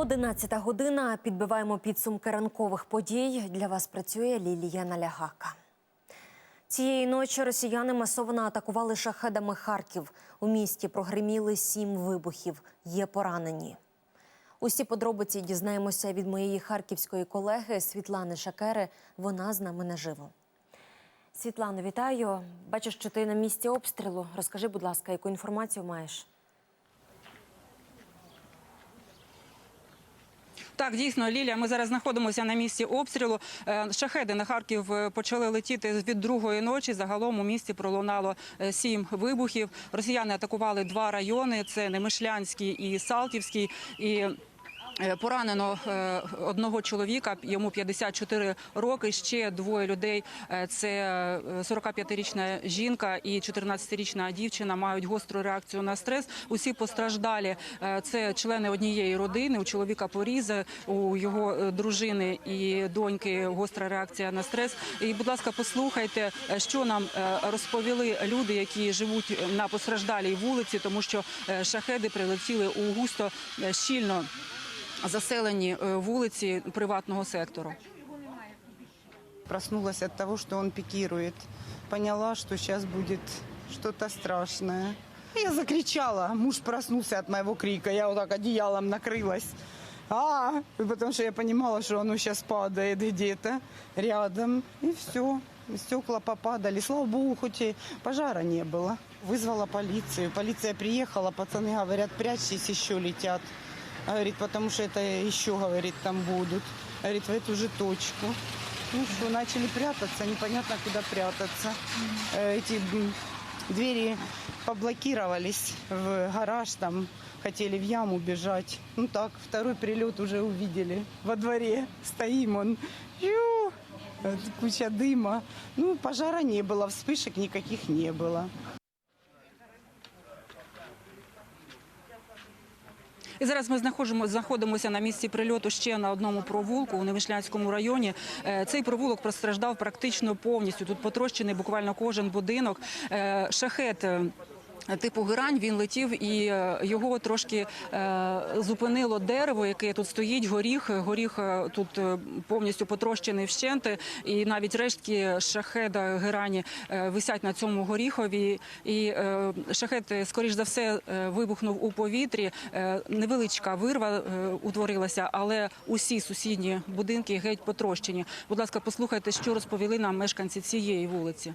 Одинадцята година. Підбиваємо підсумки ранкових подій. Для вас працює Лілія Налягака. Цієї ночі росіяни масово атакували шахедами Харків. У місті прогреміли сім вибухів. Є поранені. Усі подробиці дізнаємося від моєї харківської колеги Світлани Шакери. Вона з нами наживо. Світлано, вітаю. Бачу, що ти на місці обстрілу. Розкажи, будь ласка, яку інформацію маєш? Так, дійсно, Лілія. Ми зараз знаходимося на місці обстрілу. Е, Шахеди на Харків е, почали летіти від другої ночі. Загалом у місті пролунало е, сім вибухів. Росіяни атакували два райони: це Немишлянський і Салтівський. І Поранено е, одного чоловіка, йому 54 роки. Ще двоє людей. е, Це е, 45-річна жінка і 14-річна дівчина мають гостру реакцію на стрес. Усі постраждалі. е, Це члени однієї родини. У чоловіка порізи, у його е, дружини і доньки гостра реакція на стрес. І, будь ласка, послухайте, е, що нам е, розповіли люди, які живуть на постраждалій вулиці, тому що е, шахеди прилетіли у густо е, щільно заселені е, вулиці приватного сектору. Проснулась от того, что он пикирует. Поняла, что сейчас будет что-то страшное. Я закричала. Муж проснулся от моего крика. Я вот так одеялом накрылась. А, потому что я понимала, что оно сейчас падает где-то рядом. И все. Стекла попадали. Слава богу, хоть и пожара не было. Вызвала полицию. Полиция приехала. Пацаны говорят, прячьтесь, еще летят. Говорит, потому что это еще, говорит, там будут. Говорит, в эту же точку. Ну что, начали прятаться, непонятно куда прятаться. Э, Эти двери поблокировались в гараж, там хотели в яму бежать. Ну так, второй прилет уже увидели. Во дворе стоим он. Ю, куча дыма. Ну, пожара не было, вспышек никаких не было. І зараз ми знаходимо, знаходимося на місці прильоту ще на одному провулку у Невишлянському районі. Е, Цей провулок постраждав практично повністю. Тут потрощений буквально кожен будинок. Е, Шахет. Типу герань він летів і е, його трошки е, зупинило дерево, яке тут стоїть. Горіх, горіх е, тут повністю потрощений вщенти, і навіть рештки шахеда герані висять на цьому горіхові. І е, шахет, скоріш за все, вибухнув у повітрі. Невеличка вирва утворилася, але усі сусідні будинки геть потрощені. Будь ласка, послухайте, що розповіли нам мешканці цієї вулиці.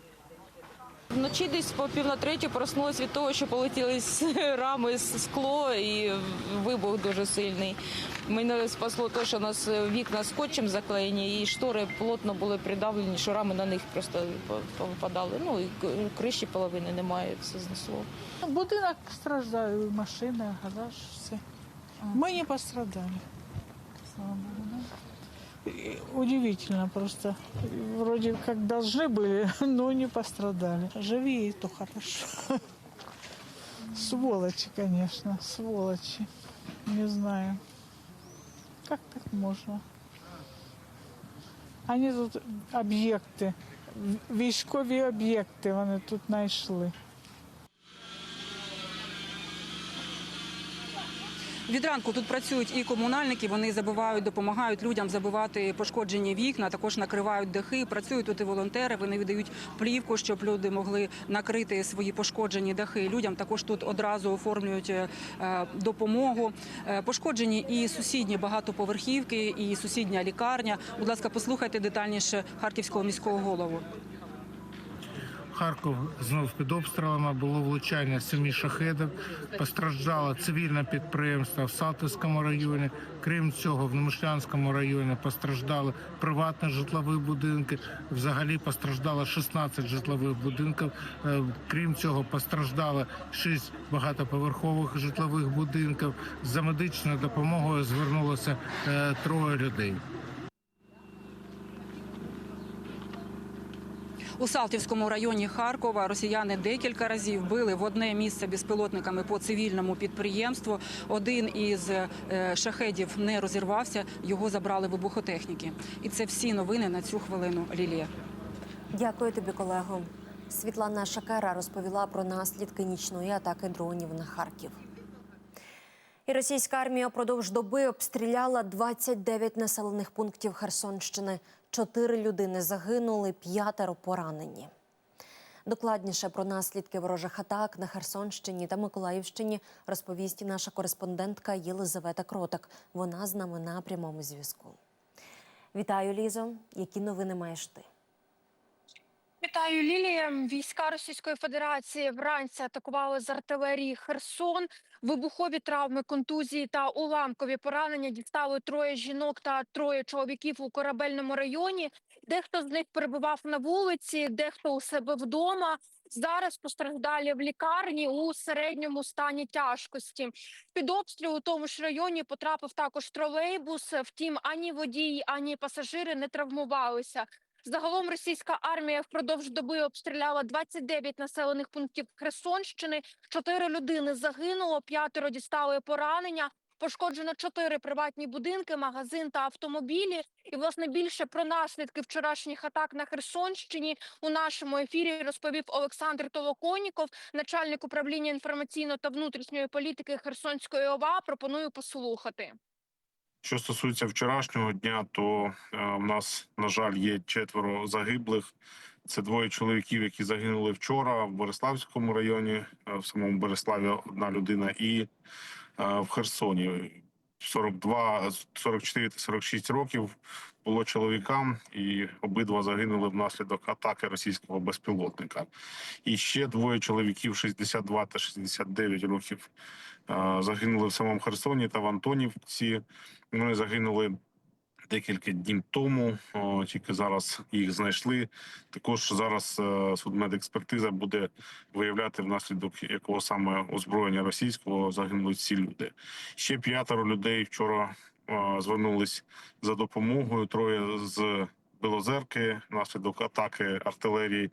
Вночі десь по пів на третю проснулась від того, що полетіли з рами з скло і вибух дуже сильний. Мене спасло те, що у нас вікна скотчем заклеєні, і штори плотно були придавлені, що рами на них просто попадали. Ну і криші половини немає, все знесло. Будинок страждає, машина, гараж, все. Мы не пострадали. Слава Богу, Удивительно просто. Вроде как должны были, но не пострадали. Живи, и то хорошо. Сволочи, конечно, сволочи. Не знаю. Как так можно? Они тут об'єкти, військові об'єкти вони тут знайшли. Від ранку тут працюють і комунальники. Вони забивають, допомагають людям забивати пошкоджені вікна. Також накривають дахи. Працюють тут і волонтери. Вони видають плівку, щоб люди могли накрити свої пошкоджені дахи. Людям також тут одразу оформлюють е, допомогу. Е, Пошкоджені і сусідні багатоповерхівки, і сусідня лікарня. Будь ласка, послухайте детальніше харківського міського голову. Харків знов під обстрілами було влучання семи шахедів. Постраждало цивільне підприємство в Салтівському районі. Крім цього, в Немишлянському районі постраждали приватні житлові будинки. Взагалі постраждало 16 житлових будинків. Е, Крім цього, постраждало 6 багатоповерхових житлових будинків. За медичною допомогою звернулося е, троє людей. У Салтівському районі Харкова росіяни декілька разів били в одне місце безпілотниками по цивільному підприємству. Один із е, шахедів не розірвався, його забрали вибухотехніки. І це всі новини на цю хвилину. Лілія. Дякую тобі, колего. Світлана Шакера розповіла про наслідки нічної атаки дронів на Харків. І російська армія продовж доби обстріляла 29 населених пунктів Херсонщини. Чотири людини загинули, п'ятеро поранені. Докладніше про наслідки ворожих атак на Херсонщині та Миколаївщині розповість наша кореспондентка Єлизавета Кротак. Вона з нами на прямому зв'язку. Вітаю, Лізо. Які новини маєш ти? Вітаю, Лілія. Війська Російської Федерації вранці атакували з артилерії Херсон. Вибухові травми, контузії та уламкові поранення дістали троє жінок та троє чоловіків у корабельному районі. Дехто з них перебував на вулиці, дехто у себе вдома. Зараз постраждалі в лікарні у середньому стані тяжкості. Під обстріл у тому ж районі потрапив також тролейбус. Втім, ані водій, ані пасажири не травмувалися. Загалом російська армія впродовж доби обстріляла 29 населених пунктів Херсонщини. Чотири людини загинуло, п'ятеро дістали поранення. Пошкоджено чотири приватні будинки, магазин та автомобілі. І власне більше про наслідки вчорашніх атак на Херсонщині у нашому ефірі розповів Олександр Толоконіков, начальник управління інформаційно та внутрішньої політики Херсонської ОВА. Пропоную послухати. Що стосується вчорашнього дня, то е, в нас, на жаль, є четверо загиблих. Це двоє чоловіків, які загинули вчора в Бориславському районі, е, в самому Бориславі одна людина, і е, в Херсоні 42, 44 та 46 років було чоловікам, і обидва загинули внаслідок атаки російського безпілотника. І ще двоє чоловіків 62 та 69 років е, загинули в самому Херсоні та в Антонівці. Вони загинули декілька днів тому. О, тільки зараз їх знайшли. Також зараз е, судмедекспертиза буде виявляти внаслідок якого саме озброєння російського загинули ці люди. Ще п'ятеро людей вчора е, звернулись за допомогою. Троє з Білозерки внаслідок атаки артилерії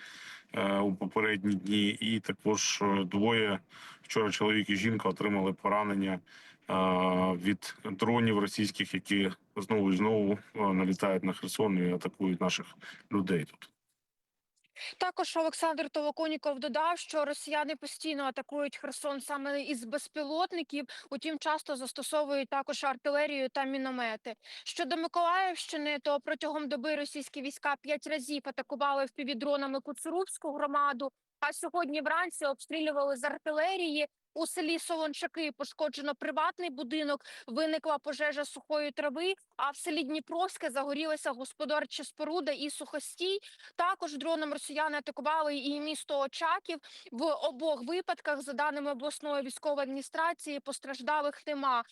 е, у попередні дні, і також е, двоє вчора чоловік і жінка отримали поранення від дронів російських, які знову і знову налітають на Херсон і атакують наших людей тут. Також Олександр Толоконіков додав, що росіяни постійно атакують Херсон саме із безпілотників, утім часто застосовують також артилерію та міномети. Щодо Миколаївщини, то протягом доби російські війська п'ять разів атакували впівдронами Куцурубську громаду. А сьогодні вранці обстрілювали з артилерії. У селі Солончаки пошкоджено приватний будинок, виникла пожежа сухої трави. А в селі Дніпровське загорілася господарча споруда і сухостій. Також дроном росіяни атакували і місто Очаків. В обох випадках, за даними обласної військової адміністрації, постраждалих нема.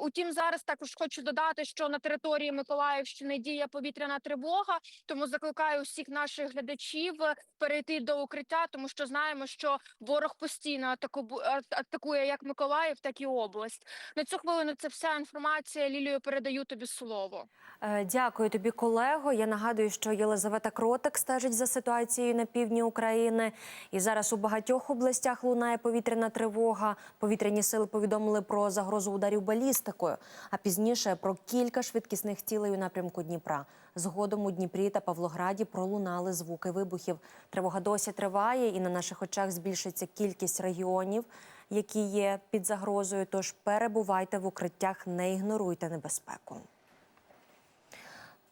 Утім, зараз також хочу додати, що на території Миколаївщини діє повітряна тривога. Тому закликаю усіх наших глядачів перейти до укриття, тому що знаємо, що ворог постійно атаку- а- атакує як Миколаїв, так і область. На цю хвилину це вся інформація. Лілію передаю тобі слово. Е, Дякую тобі, колего. Я нагадую, що Єлизавета Кротик стежить за ситуацією на півдні України. І зараз у багатьох областях лунає повітряна тривога. Повітряні сили повідомили про загрозу ударів балістикою, а пізніше про кілька швидкісних цілей у напрямку Дніпра. Згодом у Дніпрі та Павлограді пролунали звуки вибухів. Тривога досі триває, і на наших очах збільшиться кількість регіонів, які є під загрозою. Тож перебувайте в укриттях, не ігноруйте небезпеку.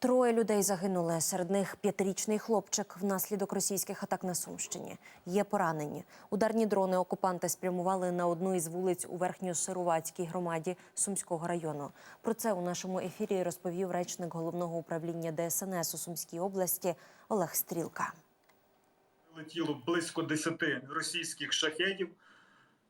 Троє людей загинули. Серед них п'ятирічний хлопчик внаслідок російських атак на Сумщині. Є поранені. Ударні дрони окупанти спрямували на одну із вулиць у верхньосировацькій громаді Сумського району. Про це у нашому ефірі розповів речник головного управління ДСНС у Сумській області Олег Стрілка. Летіло близько 10 російських шахедів,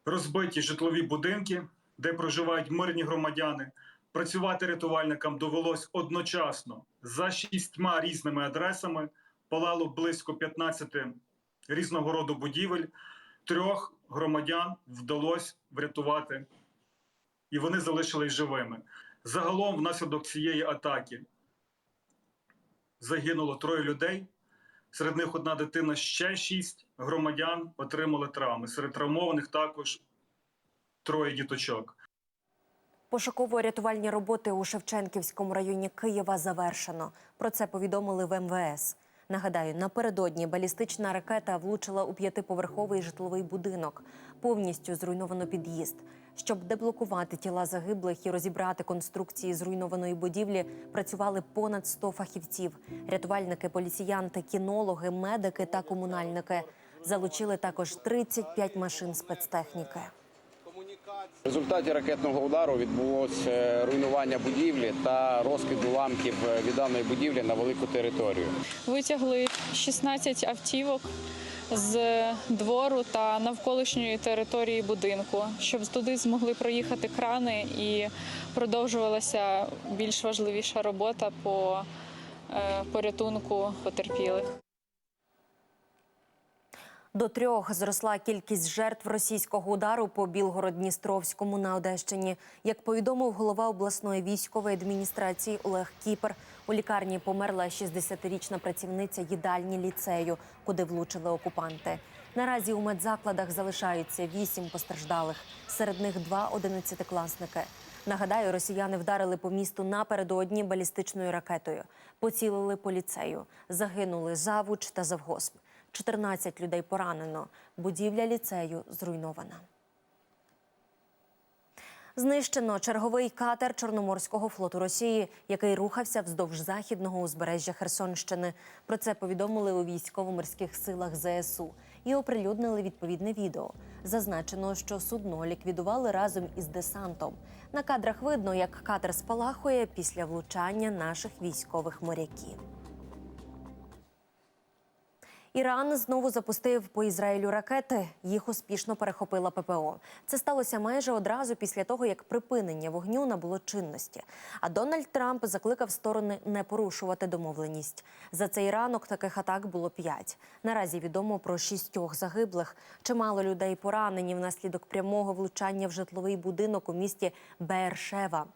розбиті житлові будинки, де проживають мирні громадяни. Працювати рятувальникам довелось одночасно за шістьма різними адресами. Палало близько 15 різного роду будівель. Трьох громадян вдалося врятувати, і вони залишились живими. Загалом, внаслідок цієї атаки, загинуло троє людей. Серед них одна дитина, ще шість громадян отримали травми. Серед травмованих також троє діточок. Пошуково-рятувальні роботи у Шевченківському районі Києва завершено. Про це повідомили в МВС. Нагадаю, напередодні балістична ракета влучила у п'ятиповерховий житловий будинок. Повністю зруйновано під'їзд. Щоб деблокувати тіла загиблих і розібрати конструкції зруйнованої будівлі, працювали понад 100 фахівців: рятувальники, поліціянти, кінологи, медики та комунальники. Залучили також 35 машин спецтехніки. В результаті ракетного удару відбулося е, руйнування будівлі та розкид уламків е, від даної будівлі на велику територію. Витягли 16 автівок з двору та навколишньої території будинку, щоб туди змогли проїхати крани і продовжувалася більш важливіша робота по е, порятунку потерпілих. До трьох зросла кількість жертв російського удару по Білгород-Дністровському на Одещині. Як повідомив голова обласної військової адміністрації Олег Кіпер, у лікарні померла 60-річна працівниця їдальні ліцею, куди влучили окупанти. Наразі у медзакладах залишаються вісім постраждалих. Серед них два одинадцятикласники. Нагадаю, росіяни вдарили по місту напередодні балістичною ракетою. Поцілили по ліцею. Загинули завуч та завгосп. 14 людей поранено. Будівля ліцею зруйнована. Знищено черговий катер Чорноморського флоту Росії, який рухався вздовж західного узбережжя Херсонщини. Про це повідомили у військово-морських силах ЗСУ і оприлюднили відповідне відео. Зазначено, що судно ліквідували разом із десантом. На кадрах видно, як катер спалахує після влучання наших військових моряків. Іран знову запустив по Ізраїлю ракети. Їх успішно перехопила ППО. Це сталося майже одразу після того, як припинення вогню набуло чинності. А Дональд Трамп закликав сторони не порушувати домовленість. За цей ранок таких атак було п'ять. Наразі відомо про шістьох загиблих. Чимало людей поранені внаслідок прямого влучання в житловий будинок у місті Бершева.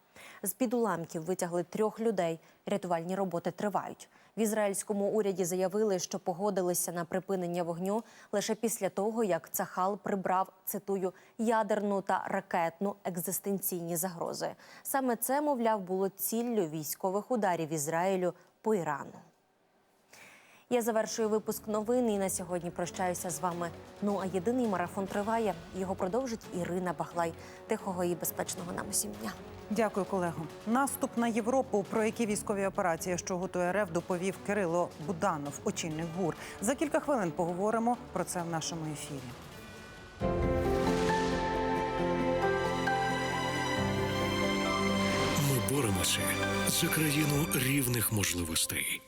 З під уламків витягли трьох людей. Рятувальні роботи тривають. В ізраїльському уряді заявили, що погодилися на припинення вогню лише після того, як Цахал прибрав цитую ядерну та ракетну екзистенційні загрози. Саме це, мовляв, було ціллю військових ударів Ізраїлю по Ірану. Я завершую випуск новин і на сьогодні прощаюся з вами. Ну а єдиний марафон триває. Його продовжить Ірина Бахлай. Тихого і безпечного нам усім дня. Дякую, колего. Наступ на Європу, про які військові операції, що готує РФ, доповів Кирило Буданов, очільник ГУР. За кілька хвилин поговоримо про це в нашому ефірі. Ми боремося за країну рівних можливостей.